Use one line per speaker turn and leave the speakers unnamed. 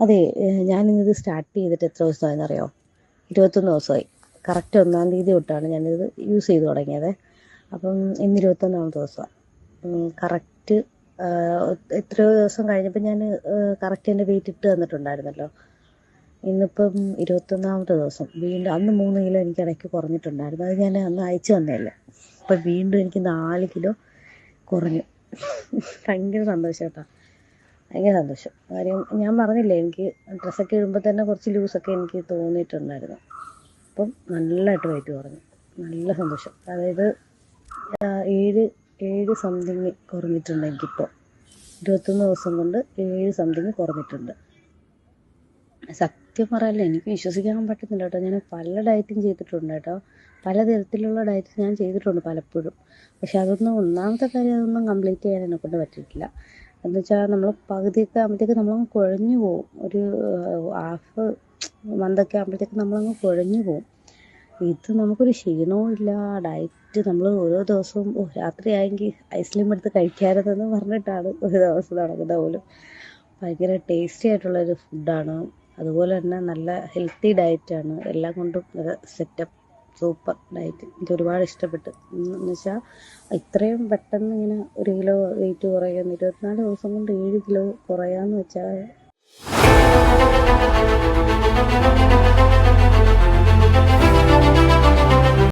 അതെ ഞാനിന്നിത് സ്റ്റാർട്ട് ചെയ്തിട്ട് എത്ര ദിവസമായെന്ന് അറിയോ ഇരുപത്തൊന്ന് ദിവസമായി. കറക്റ്റ് ഒന്നാം തീയതി തൊട്ടാണ് ഞാനിത് യൂസ് ചെയ്ത് തുടങ്ങിയത്. അപ്പം ഇന്ന് ഇരുപത്തൊന്നാമത്തെ ദിവസമാണ്. കറക്റ്റ് എത്രയോ ദിവസം കഴിഞ്ഞപ്പോൾ ഞാൻ കറക്റ്റ് എന്റെ വെയിറ്റ് ഇട്ട് തന്നിട്ടുണ്ടായിരുന്നല്ലോ. ഇന്നിപ്പം ഇരുപത്തൊന്നാമത്തെ ദിവസം. വീണ്ടും അന്ന് മൂന്ന് കിലോ എനിക്ക് ഇടയ്ക്ക് കുറഞ്ഞിട്ടുണ്ടായിരുന്നു. അത് ഞാൻ അന്ന് അയച്ചു തന്നെയല്ല. അപ്പം വീണ്ടും എനിക്ക് നാല് കിലോ കുറഞ്ഞു. ഭയങ്കര സന്തോഷം കേട്ടോ. ഭയങ്കര സന്തോഷം. കാര്യം ഞാൻ പറഞ്ഞില്ലേ എനിക്ക് ഡ്രസ്സൊക്കെ ഇടുമ്പോൾ തന്നെ കുറച്ച് ലൂസൊക്കെ എനിക്ക് തോന്നിയിട്ടുണ്ടായിരുന്നു. അപ്പം നല്ലതായിട്ട് വെയിറ്റ് കുറഞ്ഞു. നല്ല സന്തോഷം. അതായത് ഏഴ് ഏഴ് സംതിങ് കുറഞ്ഞിട്ടുണ്ട് എനിക്കിപ്പോൾ ഇരുപത്തൊന്ന് ദിവസം കൊണ്ട് ഏഴ് സംതിങ് കുറഞ്ഞിട്ടുണ്ട്. സത്യം പറയല്ലേ എനിക്ക് വിശ്വസിക്കാൻ പറ്റുന്നില്ല കേട്ടോ. ഞാൻ പല ഡയറ്റും ചെയ്തിട്ടുണ്ട് കേട്ടോ. പലതരത്തിലുള്ള ഡയറ്റ് ഞാൻ ചെയ്തിട്ടുണ്ട് പലപ്പോഴും. പക്ഷെ അതൊന്നും ഒന്നാമത്തെ കാര്യം അതൊന്നും കംപ്ലീറ്റ് ചെയ്യാൻ എന്നെ കൊണ്ട് പറ്റിയിട്ടില്ല. എന്ന് വെച്ചാൽ നമ്മൾ പകുതിയൊക്കെ ആകുമ്പോഴത്തേക്ക് നമ്മളങ്ങ് കുഴഞ്ഞു പോകും ഒരു ഹാഫ് മന്തൊക്കെ ആകുമ്പോഴത്തേക്ക് നമ്മളങ്ങ് കുഴഞ്ഞു പോകും ഇത് നമുക്കൊരു ക്ഷീണവും ഇല്ല ഡയറ്റ് നമ്മൾ ഓരോ ദിവസവും ഓ രാത്രി ആയെങ്കിൽ ഐസ്ക്രീം എടുത്ത് കഴിക്കാമെന്ന് പറഞ്ഞിട്ടാണ് ഒരു ദിവസം നടക്കുന്നത് പോലും. ഭയങ്കര ടേസ്റ്റി ആയിട്ടുള്ളൊരു ഫുഡാണ് അതുപോലെ തന്നെ നല്ല ഹെൽത്തി ഡയറ്റാണ് എല്ലാം കൊണ്ടും സെറ്റപ്പ് സൂപ്പർ ഡയറ്റ്. എനിക്ക് ഒരുപാട് ഇഷ്ടപ്പെട്ടു. എന്ന് വെച്ചാൽ ഇത്രയും പെട്ടെന്ന് ഇങ്ങനെ ഒരു കിലോ വെയിറ്റ് കുറയുമെന്ന് ഇരുപത്തിനാല് ദിവസം കൊണ്ട് ഏഴ് കിലോ കുറയാന്ന് വെച്ചാൽ